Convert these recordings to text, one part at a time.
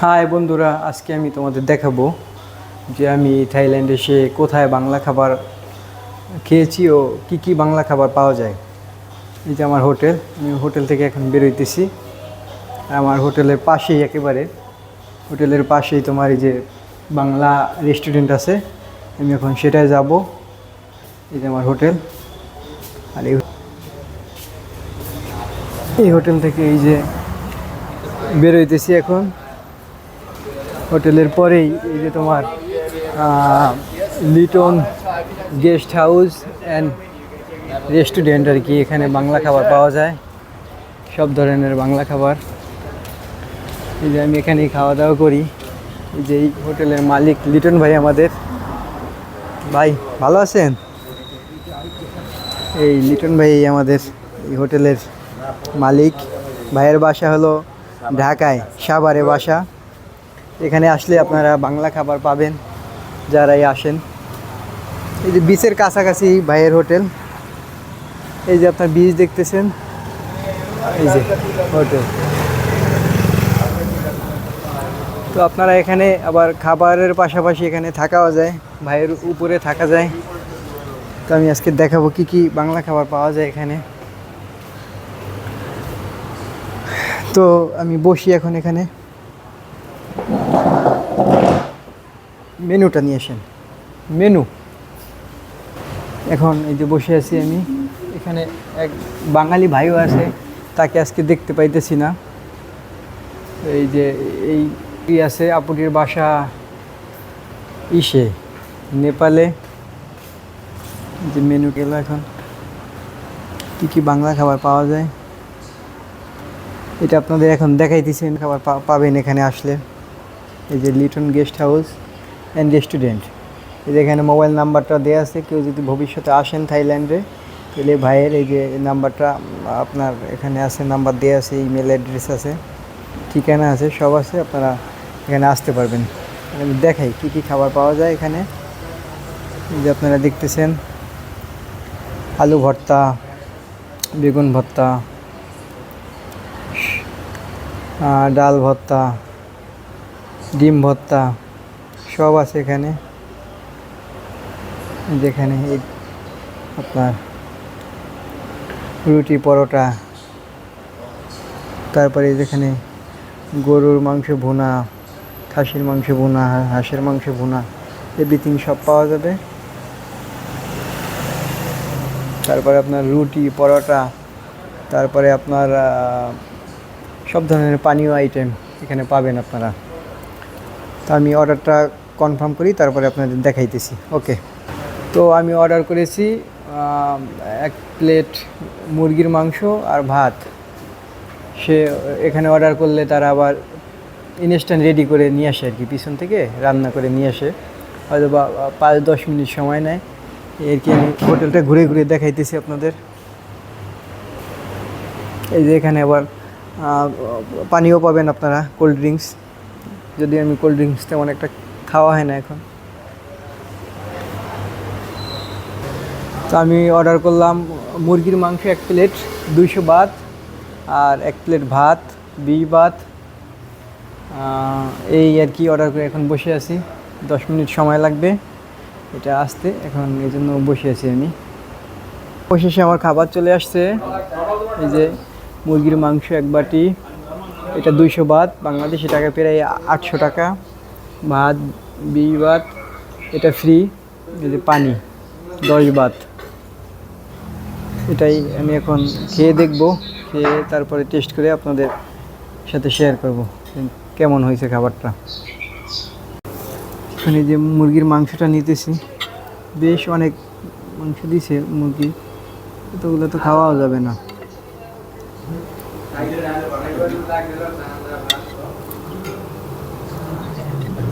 High বন্ধুরা, আজকে আমি তোমাদের দেখাবো যে আমি থাইল্যান্ডে এসে কোথায় বাংলা খাবার খেয়েছি ও কি কি বাংলা খাবার পাওয়া যায়। এই যে আমার হোটেল, আমি হোটেল থেকে এখন বেরোইতেছি। আমার হোটেলের পাশেই একেবারে, হোটেলের পাশেই তোমার এই যে বাংলা রেস্টুরেন্ট আছে, আমি এখন সেটায় যাব। এই যে আমার হোটেল। আর এই হোটেল থেকে এই যে বেরোইতেছি এখন। হোটেলের পরেই এই যে তোমার Liton guest house and restaurant আর কি, এখানে বাংলা খাবার পাওয়া যায়। সব ধরনের বাংলা খাবার। এই যে আমি এখানেই খাওয়া দাওয়া করি। এই যে এই হোটেলের মালিক লিটন ভাই আমাদের। ভাই, ভালো আছেন? এই লিটন ভাই আমাদের এই হোটেলের মালিক। ভাইয়ের বাসা হলো ঢাকায়, সাভারে বাসা। এখানে আসলে আপনারা বাংলা খাবার পাবেন, যারাই আসেন। এই যে বিচের কাছাকাছি ভাইয়ের হোটেল। এই যে আপনার বীজ দেখতেছেন, এই যে হোটেল। তো আপনারা এখানে আবার খাবারের পাশাপাশি এখানে থাকাও যায়, ভাইয়ের উপরে থাকা যায়। তো আমি আজকে দেখাবো কি কি বাংলা খাবার পাওয়া যায় এখানে। তো আমি বসি এখন এখানে। মেনুটা নিয়ে আসেন। মেনু। এখন এই যে বসে আছি আমি এখানে এক বাঙালি ভাইও আছে তাকে আজকে দেখতে পাইতেছি না। এই যে এই আছে আপুটির বাসা ইসে। নেপালে। এই যে মেনু গেল এখন। কী কী বাংলা খাবার পাওয়া যায়? এটা আপনাদের এখন দেখাইতেছেন খাবার পাবেন এখানে আসলে। এই যে Liton guest house. And restaurant এই যে এখানে মোবাইল নাম্বারটা দেওয়া আছে, কেউ যদি ভবিষ্যতে আসেন থাইল্যান্ডে, তাহলে ভাইয়ের এই যে নাম্বারটা আপনার এখানে আছে নাম্বার দেওয়া আছে ইমেল অ্যাড্রেস আছে, ঠিকানা আছে, সব আছে, আপনারা এখানে আসতে পারবেন। আমি দেখাই কী কী খাবার পাওয়া যায় এখানে। এই যে আপনারা দেখতেছেন, আলু ভর্তা, বেগুন ভর্তা ডাল ভর্তা, ডিম ভর্তা সব আছে এখানে। যেখানে আপনার রুটি, পরোটা। তারপরে যেখানে গরুর মাংস ভুনা, খাসির মাংস ভুনা, হাঁসের মাংস ভুনা এভরিথিং সব পাওয়া যাবে। তারপরে আপনার রুটি, পরোটা, তারপরে আপনার সব ধরনের পানীয় আইটেম এখানে পাবেন আপনারা। তো আমি অর্ডারটা কনফার্ম করি, তারপরে আপনাদের দেখাইতেছি। ওকে তো আমি অর্ডার করেছি এক প্লেট মুরগির মাংস আর ভাত। সে এখানে অর্ডার করলে তারা আবার ইনস্ট্যান্ট রেডি করে নিয়ে আসে আর কি, পিছন থেকে রান্না করে নিয়ে আসে। হয়তো বা পাঁচ দশ মিনিট সময় নেয়। এর কি আমি হোটেলটা ঘুরে ঘুরে দেখাইতেছি আপনাদের। এই যে এখানে আবার পানিও পাবেন আপনারা কোল্ড ড্রিঙ্কস যদি আমি কোল্ড ড্রিঙ্কস তেমন একটা খাওয়া হয় না এখন। তো আমি অর্ডার করলাম মুরগির মাংস এক প্লেট দুইশো বাত আর এক প্লেট ভাত বিশ আহ, এই আর কি অর্ডার করে এখন বসে আছি। দশ মিনিট সময় লাগবে। এটা আসতে এখন এই জন্য বসে আছি আমি। অবশেষে আমার খাবার চলে আসছে। এই যে মুরগির মাংস এক বাটি এটা দুইশো বাত বাংলাদেশি টাকা প্রায় আটশো টাকা। ভাত, বিশ বাত এটা ফ্রি যে পানি, দশ বাত এটাই আমি এখন খেয়ে দেখব, খেয়ে তারপরে টেস্ট করে আপনাদের সাথে শেয়ার করব কেমন হয়েছে খাবারটা। এখানে যে মুরগির মাংসটা নিতেছি, বেশ অনেক মাংস দিছে মুরগি, এতগুলো তো খাওয়াও যাবে না।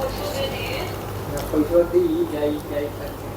回收给你。回收第一家一家一分。